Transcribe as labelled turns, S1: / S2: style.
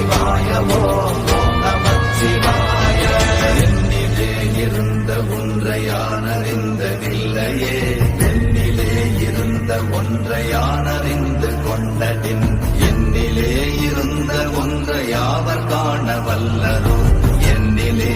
S1: சிவாயமோ சிவாய என்னிலே இருந்த ஒன்றையானறிந்ததில்லையே என்னிலே இருந்த ஒன்றையானறிந்து கொண்டதின் என்னிலே இருந்த ஒன்றையாவர் காண வல்லரோ? என்னிலே